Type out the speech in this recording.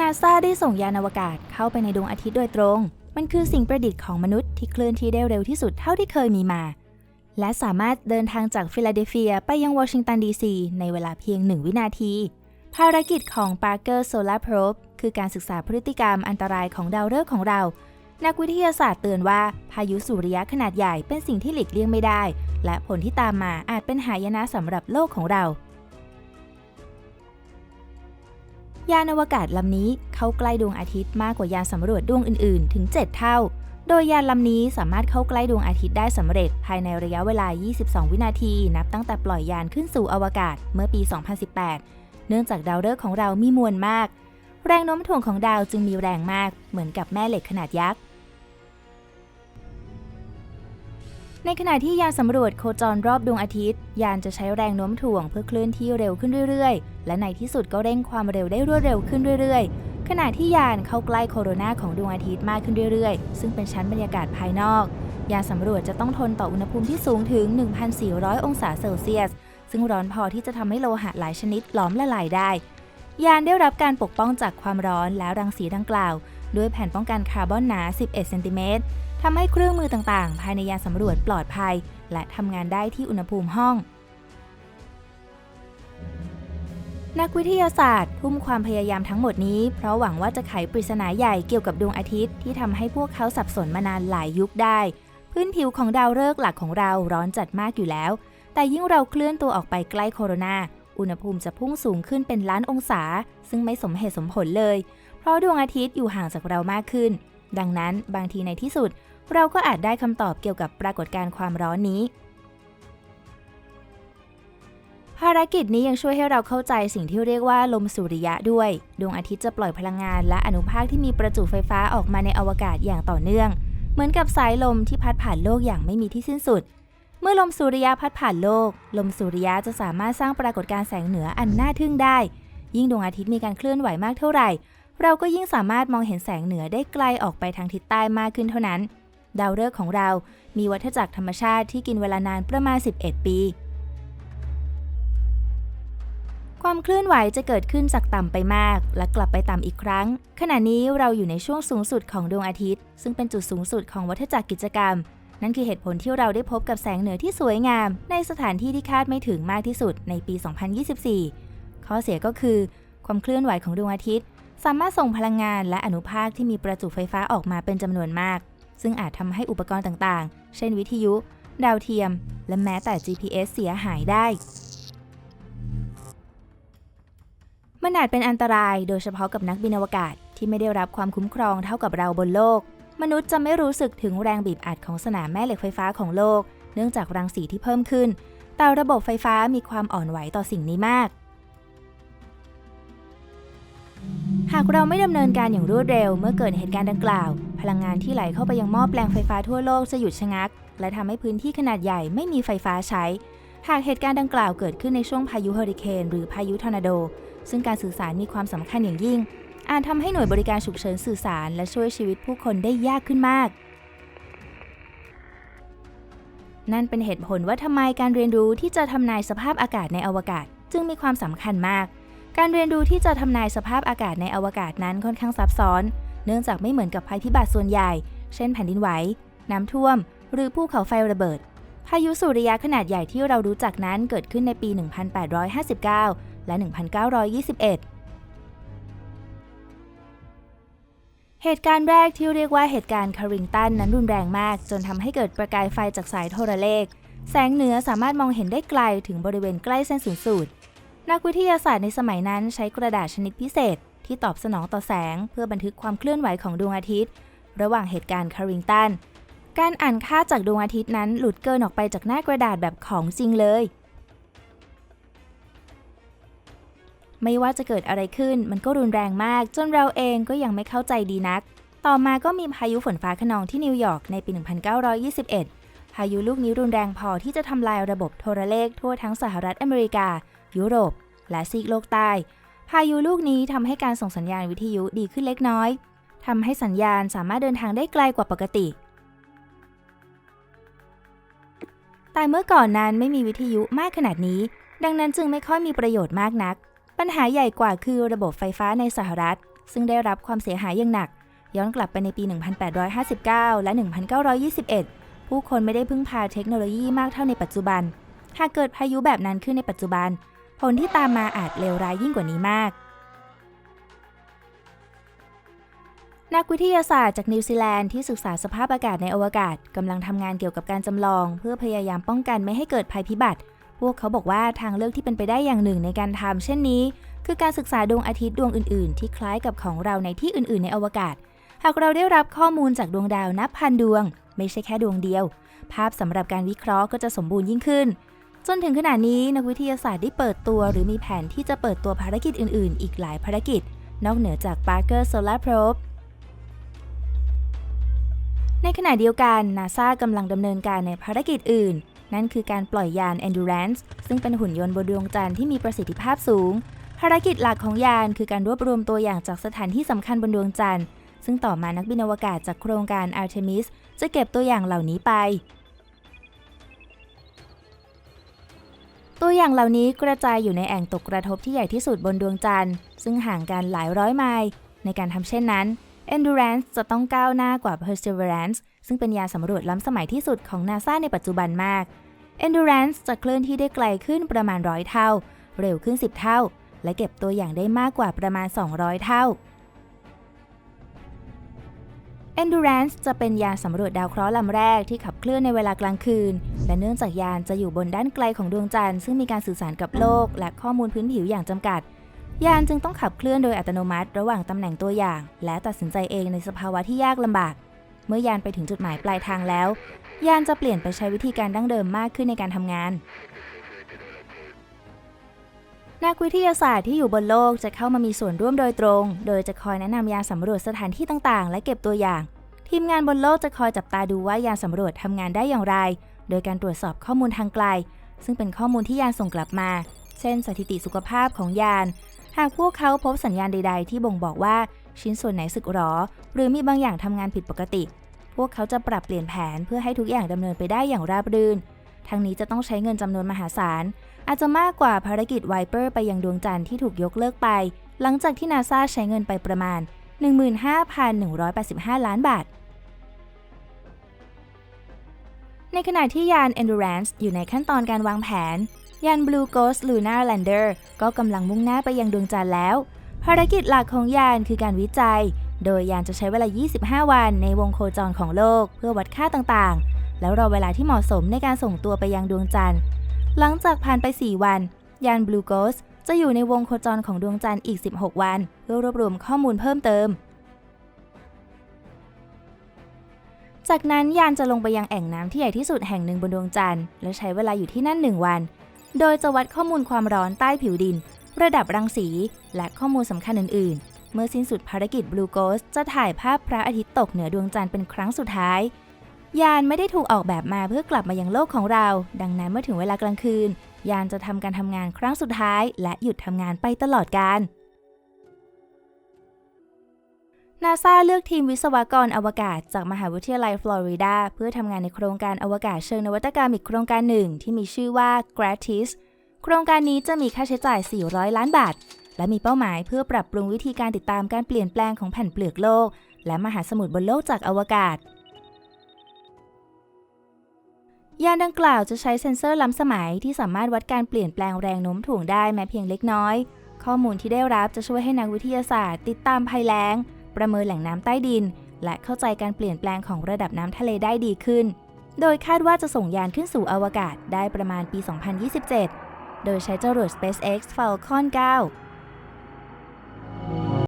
นาซาได้ส่งยานอวกาศเข้าไปในดวงอาทิตย์โดยตรง มันคือสิ่งประดิษฐ์ของมนุษย์ที่เคลื่อนที่ได้เร็วที่สุดเท่าที่เคยมีมา และสามารถเดินทางจากฟิลาเดลเฟียไปยังวอชิงตันดีซีในเวลาเพียงหนึ่งวินาที ภารกิจของ Parker Solar Probe คือการศึกษาพฤติกรรมอันตรายของดาวฤกษ์ของเรา นักวิทยาศาสตร์เตือนว่าพายุสุริยะขนาดใหญ่เป็นสิ่งที่หลีกเลี่ยงไม่ได้ และผลที่ตามมาอาจเป็นหายนะสำหรับโลกของเรา ยานอวกาศลำนี้เข้าใกล้ดวงอาทิตย์มากกว่ายานสำรวจดวงอื่นๆ ถึง 7 เท่า โดยยานลำนี้สามารถเข้าใกล้ดวงอาทิตย์ได้สำเร็จ ภายในระยะเวลา 22 วินาที นับตั้งแต่ปล่อยยานขึ้นสู่อวกาศเมื่อปี 2018 เนื่องจากดาวฤกษ์ของเรามีมวลมาก แรงโน้มถ่วงของดาวจึงมีแรงมาก เหมือนกับแม่เหล็กขนาดยักษ์ ในขณะที่ยานสำรวจโคจรรอบดวงอาทิตย์ ยานจะใช้แรงโน้มถ่วงเพื่อเคลื่อนที่เร็วขึ้นเรื่อยๆ และในที่สุดก็เร่งความเร็วได้รวดเร็วขึ้นเรื่อยๆ ขณะที่ยานเข้าใกล้โคโรนาของดวงอาทิตย์มากขึ้นเรื่อยๆ ซึ่งเป็นชั้นบรรยากาศภายนอก ยานสำรวจจะต้องทนต่ออุณหภูมิที่สูงถึง 1,400 องศาเซลเซียส ซึ่งร้อนพอที่จะทำให้โลหะหลายชนิดหลอมละลายได้ ยานได้รับการปกป้องจากความร้อนและรังสีดังกล่าว ด้วยแผ่นป้องกันคาร์บอนหนา 11 เซนติเมตร ทำให้เครื่องมือต่างๆ ภายในยานสำรวจปลอดภัย และทำงานได้ที่อุณหภูมิห้อง นักวิทยาศาสตร์ ทุ่มความพยายามทั้งหมดนี้ เพราะหวังว่าจะไขปริศนาใหญ่เกี่ยวกับดวงอาทิตย์ที่ทำให้พวกเขาสับสนมานานหลายยุคได้ พื้นผิวของดาวฤกษ์หลักของเราร้อนจัดมากอยู่แล้ว แต่ยิ่งเราเคลื่อนตัวออกไปใกล้โคโรนาอุณหภูมิจะพุ่งสูงขึ้นเป็นล้านองศา ซึ่งไม่สมเหตุสมผลเลย เพราะดวงอาทิตย์อยู่ห่างจากเรามากขึ้น ดังนั้นบางทีในที่สุด เราก็อาจได้คำตอบเกี่ยวกับปรากฏการณ์ความร้อนนี้ ภารกิจนี้ยังช่วยให้เราเข้าใจสิ่งที่เรียกว่าลมสุริยะด้วย ดวงอาทิตย์จะปล่อยพลังงานและอนุภาคที่มีประจุไฟฟ้าออกมาในอวกาศอย่างต่อเนื่อง เหมือนกับสายลมที่พัดผ่านโลกอย่างไม่มีที่สิ้นสุด เมื่อลมสุริยะพัดผ่านโลก ลมสุริยะจะสามารถสร้างปรากฏการณ์แสงเหนืออันน่าทึ่งได้ ยิ่งดวงอาทิตย์มีการเคลื่อนไหวมากเท่าไหร่ เราก็ยิ่งสามารถมองเห็นแสงเหนือได้ไกลออกไปทางทิศใต้มากขึ้นเท่านั้น ดาวฤกษ์ของเรา มีวัฏจักรธรรมชาติที่กินเวลานานประมาณ 11 ปี ความเคลื่อนไหวจะเกิดขึ้นจากต่ำไปมาก และกลับไปต่ำอีกครั้ง ขณะนี้เราอยู่ในช่วงสูงสุดของดวงอาทิตย์ ซึ่งเป็นจุดสูงสุดของวัฏจักรกิจกรรม นั่นคือเหตุผลที่เราได้พบกับแสงเหนือที่สวยงาม ในสถานที่ที่คาดไม่ถึงมากที่สุดในปี 2024 ข้อเสียก็คือ ความเคลื่อนไหวของดวงอาทิตย์สามารถส่งพลังงานและอนุภาคที่มีประจุไฟฟ้าออกมาเป็นจำนวนมาก ซึ่งอาจทำให้อุปกรณ์ต่างๆ เช่นวิทยุ ดาวเทียม และแม้แต่ GPS เสียหายได้ มันอาจเป็นอันตรายโดยเฉพาะกับนักบินอวกาศที่ไม่ได้รับความคุ้มครองเท่ากับเราบนโลก มนุษย์จะไม่รู้สึกถึงแรงบีบอัดของสนามแม่เหล็กไฟฟ้าของโลก เนื่องจากรังสีที่เพิ่มขึ้น แต่ระบบไฟฟ้ามีความอ่อนไหวต่อสิ่งนี้มากหากเราไม่ดำเนินการอย่างรวดเร็วเมื่อเกิดเหตุการณ์ดังกล่าว พลังงานที่ไหลเข้าไปยังหม้อแปลงไฟฟ้าทั่วโลกจะหยุดชะงัก และทำให้พื้นที่ขนาดใหญ่ไม่มีไฟฟ้าใช้ หากเหตุการณ์ดังกล่าวเกิดขึ้นในช่วงพายุเฮอริเคนหรือพายุทอร์นาโด ซึ่งการสื่อสารมีความสำคัญอย่างยิ่ง อาจทำให้หน่วยบริการฉุกเฉินสื่อสาร และช่วยชีวิตผู้คนได้ยากขึ้นมากนั่นเป็นเหตุผลว่าทำไมการเรียนรู้ที่จะทำนายสภาพอากาศในอวกาศ จึงมีความสำคัญมาก การเรียนรู้ที่จะทำนายสภาพอากาศในอวกาศนั้นค่อนข้างซับซ้อน เนื่องจากไม่เหมือนกับภัยพิบัติส่วนใหญ่ เช่นแผ่นดินไหว น้ำท่วม หรือภูเขาไฟระเบิด พายุสุริยะขนาดใหญ่ที่เรารู้จักนั้นเกิดขึ้นในปี 1859 และ 1921เหตุการณ์แรกที่เรียกว่าเหตุการณ์คาริงตันนั้นรุนแรงมาก จนทำให้เกิดประกายไฟจากสายโทรเลข แสงเหนือสามารถมองเห็นได้ไกลถึงบริเวณใกล้เส้นศูนย์สูตร นักวิทยาศาสตร์ในสมัยนั้นใช้กระดาษชนิดพิเศษที่ตอบสนองต่อแสงเพื่อบันทึกความเคลื่อนไหวของดวงอาทิตย์ ระหว่างเหตุการณ์คาริงตัน การอ่านค่าจากดวงอาทิตย์นั้นหลุดเกินออกไปจากหน้ากระดาษแบบของจริงเลย ไม่ว่าจะเกิดอะไรขึ้นมันก็รุนแรงมาก จนเราเองก็ยังไม่เข้าใจดีนัก ต่อมาก็มีพายุฝนฟ้าขนองที่นิวยอร์กในปี 1921 พายุลูกนี้รุนแรงพอที่จะทำลายระบบโทรเลขทั่วทั้งสหรัฐอเมริกา ยุโรป และซีกโลกใต้ พายุลูกนี้ทำให้การส่งสัญญาณวิทยุดีขึ้นเล็กน้อยทำให้สัญญาณสามารถเดินทางได้ไกลกว่าปกติ แต่เมื่อก่อนนั้นไม่มีวิทยุมากขนาดนี้ ดังนั้นจึงไม่ค่อยมีประโยชน์มากนัก ปัญหาใหญ่กว่าคือระบบไฟฟ้าในสหรัฐ ซึ่งได้รับความเสียหายอย่างหนัก ย้อนกลับไปในปี 1859 และ 1921 ผู้คนไม่ได้พึ่งพาเทคโนโลยีมากเท่าในปัจจุบัน หากเกิดพายุแบบนั้นขึ้นในปัจจุบัน ผลที่ตามมาอาจเลวร้ายยิ่งกว่านี้มาก นักวิทยาศาสตร์จากนิวซีแลนด์ที่ศึกษาสภาพอากาศในอวกาศกำลังทำงานเกี่ยวกับการจำลอง เพื่อพยายามป้องกันไม่ให้เกิดภัยพิบัติ พวกเขาบอกว่าทางเลือกที่เป็นไปได้อย่างหนึ่งในการทำเช่นนี้ คือการศึกษาดวงอาทิตย์ดวงอื่น ๆ ที่คล้ายกับของเราในที่อื่น ๆ ในอวกาศ หากเราได้รับข้อมูลจากดวงดาวนับพันดวง ไม่ใช่แค่ดวงเดียว ภาพสำหรับการวิเคราะห์ก็จะสมบูรณ์ยิ่งขึ้น จนถึงขณะนี้นักวิทยาศาสตร์ได้เปิดตัว หรือมีแผนที่จะเปิดตัวภารกิจอื่น ๆ อีกหลายภารกิจ นอกเหนือจาก Parker Solar Probe ในขณะเดียวกันนาซากำลังดำเนินการในภารกิจอื่น นั่นคือการปล่อยยาน Endurance ซึ่งเป็นหุ่นยนต์บนดวงจันทร์ที่มีประสิทธิภาพสูง ภารกิจหลักของยานคือการรวบรวมตัวอย่างจากสถานที่สำคัญบนดวงจันทร์ ซึ่งต่อมานักบินอวกาศจากโครงการ Artemis จะเก็บตัวอย่างเหล่านี้ไป ตัวอย่างเหล่านี้กระจายอยู่ในแอ่งตกกระทบที่ใหญ่ที่สุดบนดวงจันทร์ ซึ่งห่างกันหลายร้อยไมล์ ในการทำเช่นนั้น Endurance จะต้องก้าวหน้ากว่า Perseverance ซึ่งเป็นยานสำรวจล้ำสมัยที่สุดของ NASA ในปัจจุบันมาก Endurance จะเคลื่อนที่ได้ไกลขึ้นประมาณร้อยเท่า เร็วขึ้น 10 เท่า และเก็บตัวอย่างได้มากกว่าประมาณ 200 เท่า Endurance จะเป็นยานสำรวจดาวเคราะห์ลำแรกที่ขับเคลื่อนในเวลากลางคืน และเนื่องจากยานจะอยู่บนด้านไกลของดวงจันทร์ซึ่งมีการสื่อสารกับโลก และข้อมูลพื้นผิวอย่างจำกัด ยานจึงต้องขับเคลื่อนโดยอัตโนมัติ ระหว่างตำแหน่งตัวอย่าง และตัดสินใจเองในสภาวะที่ยากลำบาก เมื่อยานไปถึงจุดหมายปลายทางแล้ว ยานจะเปลี่ยนไปใช้วิธีการดั้งเดิมมากขึ้นในการทำงาน นักวิทยาศาสตร์ที่อยู่บนโลกจะเข้ามามีส่วนร่วมโดยตรง โดยจะคอยแนะนำยานสำรวจสถานที่ต่างๆ และเก็บตัวอย่าง ทีมงานบนโลกจะคอยจับตาดูว่ายานสำรวจทำงานได้อย่างไร โดยการตรวจสอบข้อมูลทางไกล ซึ่งเป็นข้อมูลที่ยานส่งกลับมา เช่น สถิติสุขภาพของยาน หากพวกเขาพบสัญญาณใด ๆ ที่บ่งบอกว่าชิ้นส่วนไหนสึกหรอ หรือมีบางอย่างทำงานผิดปกติ พวกเขาจะปรับเปลี่ยนแผนเพื่อให้ทุกอย่างดำเนินไปได้อย่างราบรื่น ทั้งนี้จะต้องใช้เงินจำนวนมหาศาล อาจจะมากกว่าภารกิจไวเปอร์ไปยังดวงจันทร์ที่ถูกยกเลิกไป หลังจากที่นาซาใช้เงินไปประมาณ 15,185 ล้านบาท ในขณะที่ยาน Endurance อยู่ในขั้นตอนการวางแผน ยาน Blue Ghost Lunar Lander ก็กำลังมุ่งหน้าไปยังดวงจันทร์แล้ว ภารกิจหลักของยานคือการวิจัย โดยยานจะใช้เวลา 25 วันในวงโคจรของโลก เพื่อวัดค่าต่างๆ แล้วรอเวลาที่เหมาะสมในการส่งตัวไปยังดวงจันทร์ หลังจากผ่านไป 4 วัน ยาน Blue Ghost จะอยู่ในวงโคจรของดวงจันทร์อีก 16 วัน เพื่อรวบรวมข้อมูลเพิ่มเติม จากนั้นยานจะลงไปยังแอ่งน้ำที่ใหญ่ที่สุดแห่งหนึ่งบนดวงจันทร์ และใช้เวลาอยู่ที่นั่น 1 วัน โดยจะวัดข้อมูลความร้อนใต้ผิวดิน ระดับรังสี และข้อมูลสำคัญอื่น ๆ เมื่อสิ้นสุดภารกิจ Blue Ghost จะถ่ายภาพพระอาทิตย์ตกเหนือดวงจันทร์เป็นครั้งสุดท้าย ยานไม่ได้ถูกออกแบบมาเพื่อกลับมายังโลกของเรา ดังนั้นเมื่อถึงเวลากลางคืน ยานจะทำการทำงานครั้งสุดท้าย และหยุดทำงานไปตลอดกาลนาซาเลือกทีมวิศวกรอวกาศจากมหาวิทยาลัยฟลอริดา เพื่อทำงานในโครงการอวกาศเชิงนวัตกรรมอีกโครงการหนึ่งที่มีชื่อว่า Gratis โครงการนี้จะมีค่าใช้จ่าย 400 ล้านบาท และมีเป้าหมายเพื่อปรับปรุงวิธีการติดตามการเปลี่ยนแปลงของแผ่นเปลือกโลก และมหาสมุทรบนโลกจากอวกาศ ยานดังกล่าวจะใช้เซ็นเซอร์ล้ำสมัยที่สามารถวัดการเปลี่ยนแปลงแรงโน้มถ่วงได้แม้เพียงเล็กน้อย ข้อมูลที่ได้รับจะช่วยให้นักวิทยาศาสตร์ติดตามภัยแล้ง ประเมินแหล่งน้ำใต้ดิน และเข้าใจการเปลี่ยนแปลงของระดับน้ำทะเลได้ดีขึ้น โดยคาดว่าจะส่งยานขึ้นสู่อวกาศได้ประมาณปี 2027 โดยใช้จรวด SpaceX Falcon 9